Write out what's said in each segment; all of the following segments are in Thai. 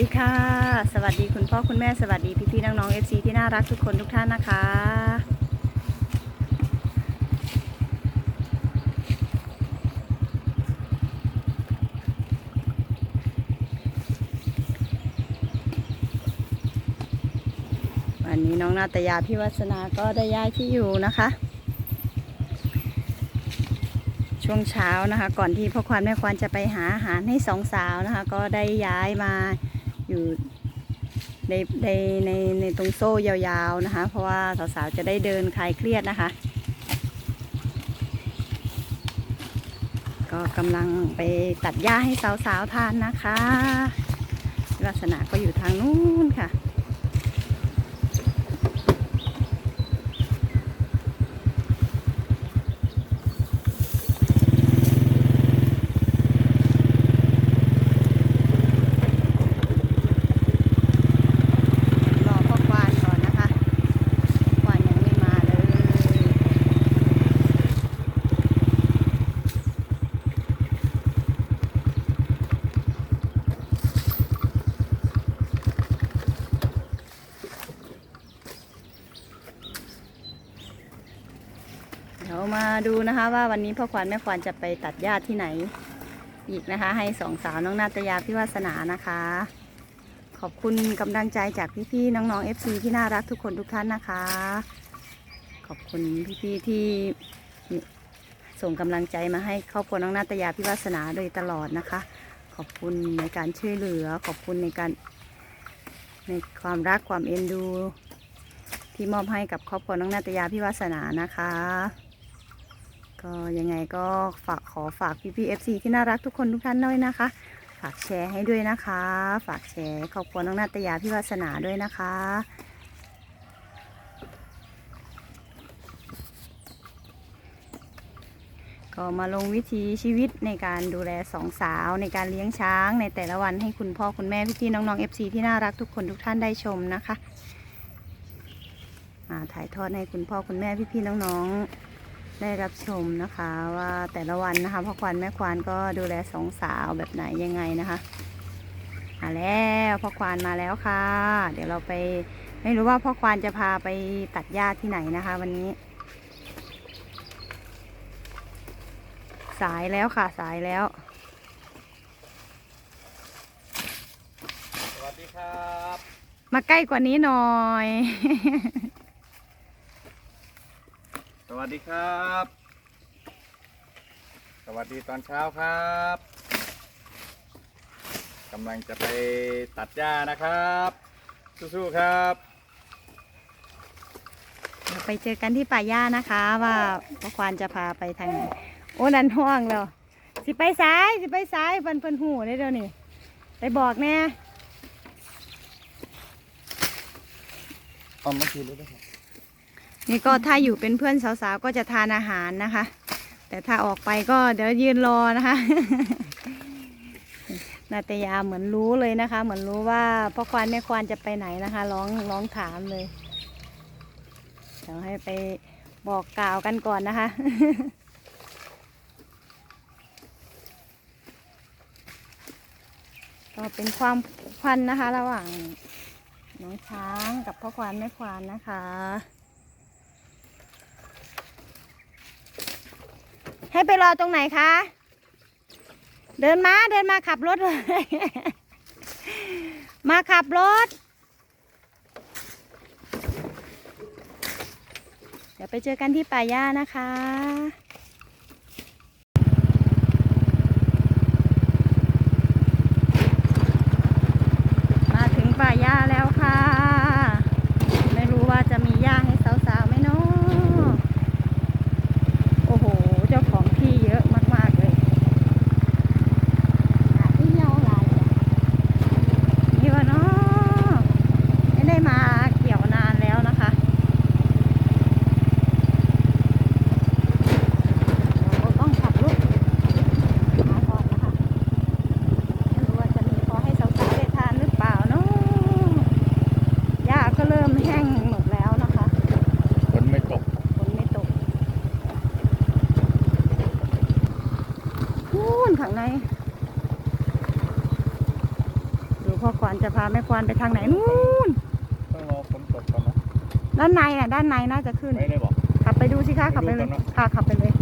ดีค่ะ สวัสดีคุณพ่อคุณแม่สวัสดีพี่ๆน้องๆ FC ที่น่ารักทุกคนทุกท่านนะคะ วันนี้น้องนาตยาพี่วัสนาก็ได้ย้ายที่อยู่นะคะ ช่วงเช้านะคะ ก่อนที่พ่อควานแม่ควานจะไปหาอาหารให้สองสาวนะคะ ก็ได้ย้ายมา อยู่ในในในในตรงโซ่ยาวๆนะคะ เพราะว่าสาวๆจะได้เดินคลายเครียดนะคะ ก็กำลังไปตัดหญ้าให้สาวๆทานนะคะ ลักษณะก็อยู่ทางนู้นค่ะ รอพ่อควานก่อนนะคะควานยังไม่มาเลย เดี๋ยวมาดู นะคะว่าวันนี้พ่อควานแม่ควานจะไปตัดหญ้าที่ไหน อีกนะคะ ให้สองสาวน้องนาตยาพี่วาสนานะคะ ขอบคุณกำลังใจจากพี่ๆน้องๆ FC ที่น่ารักทุกคนทุกท่านนะคะ ขอบคุณพี่ๆที่ส่งกำลังใจมาให้ครอบครัวน้องนาตยาพี่วาสนาโดยตลอดนะคะ ขอบคุณในการช่วยเหลือ ขอบคุณในการในความรักความเอ็นดู ที่มอบให้กับครอบครัวน้องนาตยาพี่วาสนานะคะ ก็ยังไงก็ฝากขอฝากพี่ๆ FC ที่น่ารักทุกคนทุกท่านด้วยนะคะ ฝากแชร์ให้ด้วยนะคะ ฝากแชร์ครอบครัวน้องนาตยาพี่วาสนาด้วยนะคะก็มาลงวิถีชีวิตในการดูแลสองสาวในการเลี้ยงช้างในแต่ละวันให้คุณพ่อคุณแม่พี่ๆน้องๆ FC ที่น่ารักทุกคนทุกท่านได้ชมนะคะมาถ่ายทอดให้คุณพ่อคุณแม่พี่ๆน้องๆ ได้รับชมนะคะว่าแต่ละวันนะคะพ่อควานแม่ควานก็ดูแลสองสาวแบบไหนยังไงนะคะมาแล้วพ่อควานมาแล้วค่ะ เดี๋ยวเราไปไม่รู้ว่าพ่อควานจะพาไปตัดหญ้าที่ไหนนะคะ วันนี้ สายแล้วค่ะสายแล้ว สวัสดีครับ มาใกล้กว่านี้หน่อยส วัสดีครับ สวัสดีตอนเช้าครับกำลังจะไปตัดหญ้านะครับ สู้ๆครับ เดี๋ยวไปเจอกันที่ป่าหญ้านะคะ ว่าพ่อควานจะพาไปทางไหนโอ้นันห้องแล้วสิไปซ้ายสิไปซ้ายเพิ่นเพิ่นหูได้เดี๋ยวนี้ไปบอกแน่เอามาคืนเลยนะครับ นี่ก็ถ้าอยู่เป็นเพื่อนสาวๆก็จะทานอาหารนะคะ แต่ถ้าออกไปก็เดี๋ยวยืนรอนะคะนาตยาเหมือนรู้เลยนะคะ เหมือนรู้ว่าพ่อควานแม่ควานจะไปไหนนะคะร้องร้องถามเลยเดี๋ยวให้ไปบอกกล่าวกันก่อนนะคะก็เป็นความพันนะคะ ระหว่างน้องช้างกับพ่อควานแม่ควานนะคะ ให้ไปรอตรงไหนคะ เดินมาเดินมาขับรถเลย มาขับรถ เดี๋ยวไปเจอกันที่ป่าหญ้านะคะ มาถึงป่าหญ้าแล้วค่ะ ไม่รู้ว่าจะมีหญ้าให้สาวๆไหมเนาะ โอ้โห เจ้าของที่เยอะมาก ๆ เลยหาที่เหี่ยวหลายเลยนี่วะเนาะไม่ได้มาเกี่ยวนานแล้วนะคะเราต้องขับรถหาก่อนนะคะไม่รู้ว่าจะมีพอให้สาวๆได้ทานหรือเปล่าเนาะหญ้าก็เริ่มแห้งหมดแล้วนะคะ ฝนไม่ตก ฝนไม่ตกนู่น ข้างในดูพ่อพ่อขวัญจะพาแม่ควานไปทางไหนนู่นต้องรอฝนตกก่อนนะด้านในน่ะด้านในน่าจะขึ้นไม่ได้บอกขับไปดูสิคะขับไปเลยไปดูก่อนเนอะค่ะขับไปเลย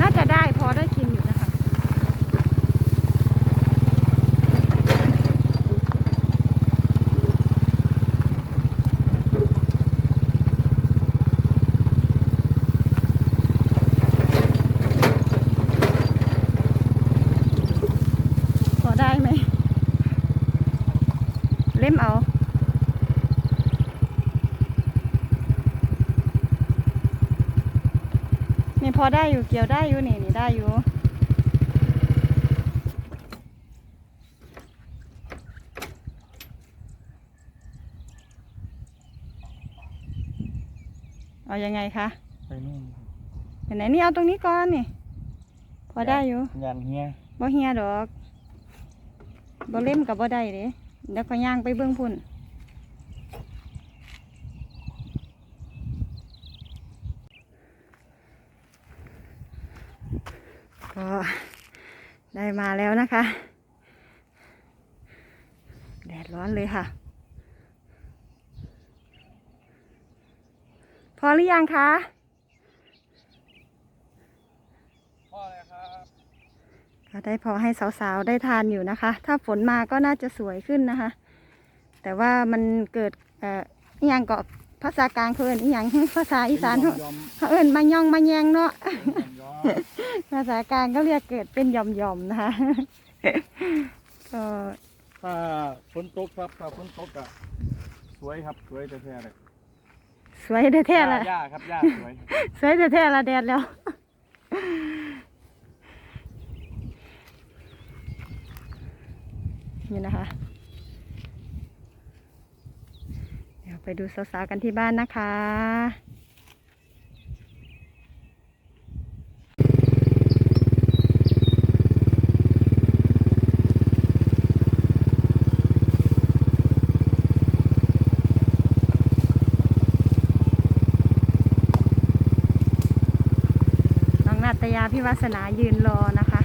น่าจะได้พอได้กินอยู่นะคะ พอได้ไหม เล่ มเอานี่พอได้อยู่เกี่ยวได้อยู่นี่นี่ได้อยู่เอายังไงคะไปนู่นไหนๆนี่เอาตรงนี้ก่อนนี่ พอได้อยู่ยันเฮียบ่เฮียดอกบ่เล่มกับบ่ได้เด้ เดี๋ยวก็ย่างไปเบื้องพุ่นก็ได้มาแล้วนะคะ แดดร้อนเลยค่ะ พอหรือยังคะ พ่อเลยครับ ก็ได้พอให้สาวๆได้ทานอยู่นะคะ ถ้าฝนมาก็น่าจะสวยขึ้นนะคะ แต่ว่ามันเกิดเอ่ออหย่างก็ภาษากลางเขาเอิ้นอหย่าง ภาษาอีสานเขายอมเขาเอิ้นมาย่องมาแยงเนาะยอมยอมภาษากลางก็เรียกเกิดเป็นหย่อมๆนะคะ ก็ถ้าฝนตกครับถ้าฝนตกอะสวยครับสวยแท้ๆเลยสวยแท้ๆละ หญ้าครับหญ้าสวย สวยแท้ๆละแดดแล้ว นี่นะคะ เดี๋ยวไปดูสาวๆกันที่บ้านนะคะน้องนาตยาพี่วาสนายืนรอนะคะ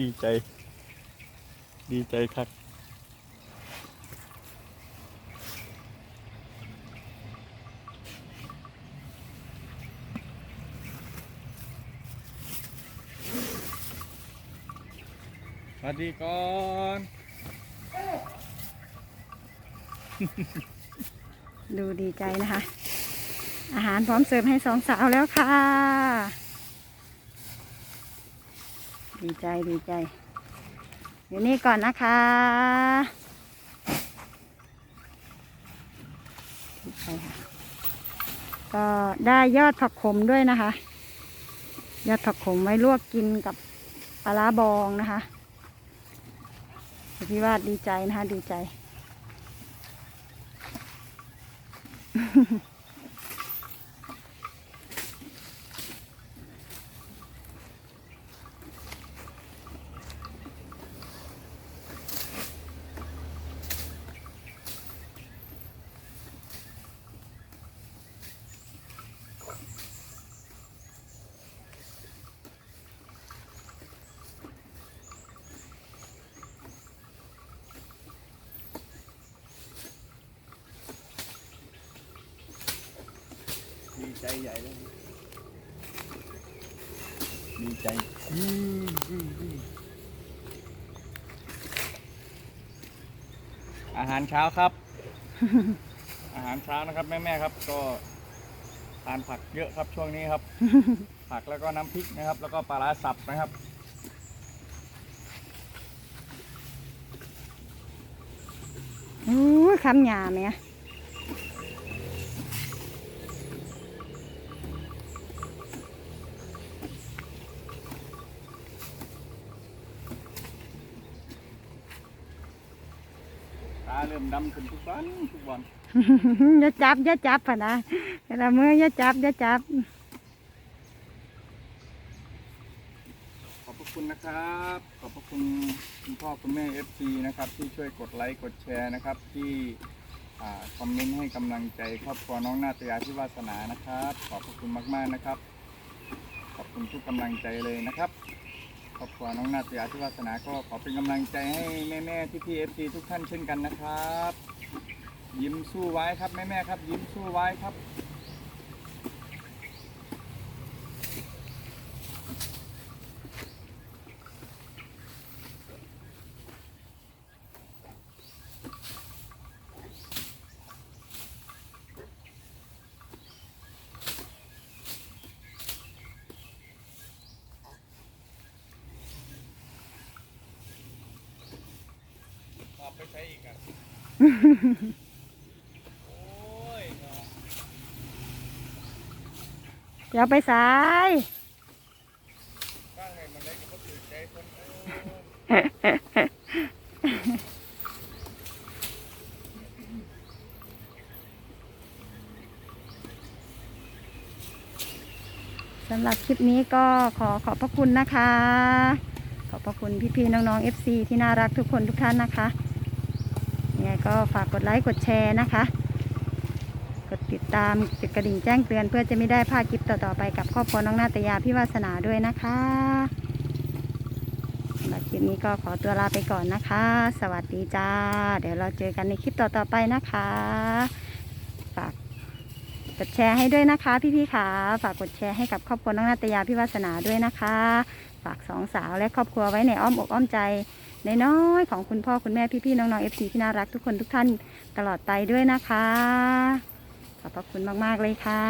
ดี ใจ ดีใจครับสวัสดีก่อนดูดีใจนะคะ อาหารพร้อมเสิร์ฟให้สองสาวแล้วค่ะ ดีใจดีใจเดี๋ยวนี้ก่อนนะคะดีใจค่ะก็ได้ยอดผักขมด้วยนะคะ ยอดผักขมไว้ลวกกินกับปลาร้าบองนะคะพี่ว่าดีใจนะคะ ดีใจ ใจใหญ่เลยดีใจอาหารเช้าครับ อาหารเช้านะครับ แม่ ๆ ครับ ก็ทานผักเยอะครับช่วงนี้ครับ ผักแล้วก็น้ำพริกนะครับ แล้วก็ปลาร้าสับนะครับอู้ยคำหยาไหมาเริ่มดำขึ้นทุกวันทุกวันอย่าจับอย่าจับพะนะเวลามืออย่าจับอย่าจับ ขอบพระคุณนะครับ ขอบพระคุณคุณพ่อคุณแม่เอฟซีนะครับ ที่ช่วยกดไลค์กดแชร์นะครับ ที่อ่าคอมเมนต์ให้กำลังใจครอบครัวน้องนาตยาที่วาสนานะครับ ขอบพระคุณมากๆนะครับ ขอบคุณทุกกำลังใจเลยนะครับ ครอบครัวน้องนาตยาที่วาสนาก็ขอเป็นกำลังใจให้แม่ๆที่พี่เอฟซีทุกท่านเช่นกันนะครับ ยิ้มสู้ไว้ครับแม่ๆครับ ยิ้มสู้ไว้ครับ ไปใช้อีกอะโอ้ยเนาะอย่าไปสายตั้งให้มันได้ก็บ่ถือใจคนเออสำหรับคลิปนี้ก็ขอขอบพระคุณนะคะ ขอบพระคุณพี่ๆน้องๆ FC ที่น่ารักทุกคนทุกท่านนะคะ ยังไงก็ฝากกดไลค์กดแชร์นะคะ กดติดตามติดกระดิ่งแจ้งเตือนเพื่อจะไม่ได้พลาดคลิปต่อๆไปกับครอบครัวน้องนาตยาพี่วาสนาด้วยนะคะสำหรับคลิปนี้ก็ขอตัวลาไปก่อนนะคะ สวัสดีจ้า เดี๋ยวเราเจอกันในคลิปต่อๆไปนะคะฝากกดแชร์ให้ด้วยนะคะ พี่ๆค่ะฝากกดแชร์ให้กับครอบครัวน้องนาตยาพี่วาสนาด้วยนะคะ ฝากสองสาวและครอบครัวไว้ในอ้อมอกอ้อมใจ น้อยๆของคุณพ่อคุณแม่พี่ๆน้องๆเอฟซีที่น่ารักทุกคนทุกท่านตลอดไปด้วยนะคะ ขอบพระคุณมากๆเลยค่ะ